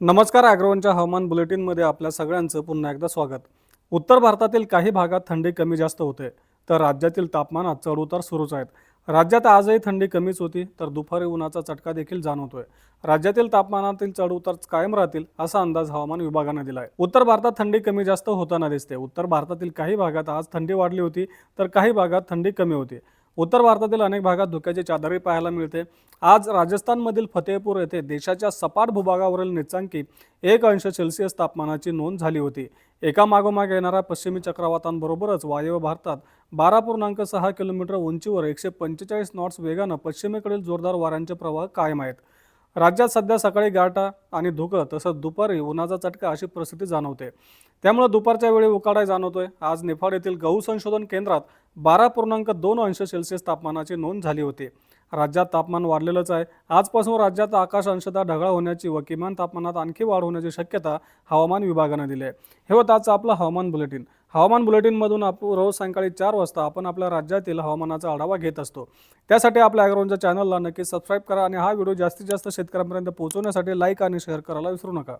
नमस्कार अॅग्रोवनच्या हवामान बुलेटिनमध्ये आपल्या सगळ्यांचं पुन्हा एकदा स्वागत. उत्तर भारतातील काही भागात थंडी कमी जास्त होते तर राज्यातील तापमानात चढउतार सुरूच आहेत. राज्यात आजही थंडी कमीच होती तर दुपारी उन्हाचा चटका देखील जाणवतोय. राज्यातील तापमानातील चढउतार कायम राहतील असा अंदाज हवामान विभागानं दिलाय. उत्तर भारतात थंडी कमी जास्त होताना दिसते. उत्तर भारतातील काही भागात आज थंडी वाढली होती तर काही भागात थंडी कमी होती. उत्तर भारतातील अनेक भागात धुक्याची चादरही पाहायला मिळते. आज राजस्थानमधील फतेहपूर येथे देशाच्या सपाट भूभागावरील निचांकी एक अंश सेल्सिअस तापमानाची नोंद झाली होती. एका मागोमाग येणाऱ्या पश्चिमी चक्रवातांबरोबरच वायव्य भारतात बारा पूर्णांक सहा किलोमीटर उंचीवर एकशे पंचेचाळीस नॉट्स वेगानं पश्चिमेकडील जोरदार वाऱ्यांचे प्रवाह कायम आहेत. राज्यात सध्या सकाळी गारठा आणि धुकं तसंच दुपारी उन्हाचा चटका अशी परिस्थिती जाणवते. त्यामुळे दुपारच्या वेळी उकाडाय जाणवतोय. आज निफाड येथील गहू संशोधन केंद्रात बारा पूर्णांक दोन अंश सेल्सिअस तापमानाची नोंद झाली होती. राज्यात तापमान वाढलेलंच आहे. आजपासून राज्यात आकाश अंशतः ढगाळ होण्याची व किमान तापमानात आणखी वाढ होण्याची शक्यता हवामान विभागानं दिली आहे हे होतं आजचं आपलं हवामान बुलेटिन. हवामान बुलेटिनमधून आप रोज सायंकाळी चार वाजता आपण आपल्या राज्यातील हवामानाचा आढावा घेत असतो. त्यासाठी आपल्या ॲग्रोनच्या चॅनलला नक्की सबस्क्राईब करा आणि हा व्हिडिओ जास्तीत जास्त शेतकऱ्यांपर्यंत पोहोचवण्यासाठी लाईक आणि शेअर करायला विसरू नका.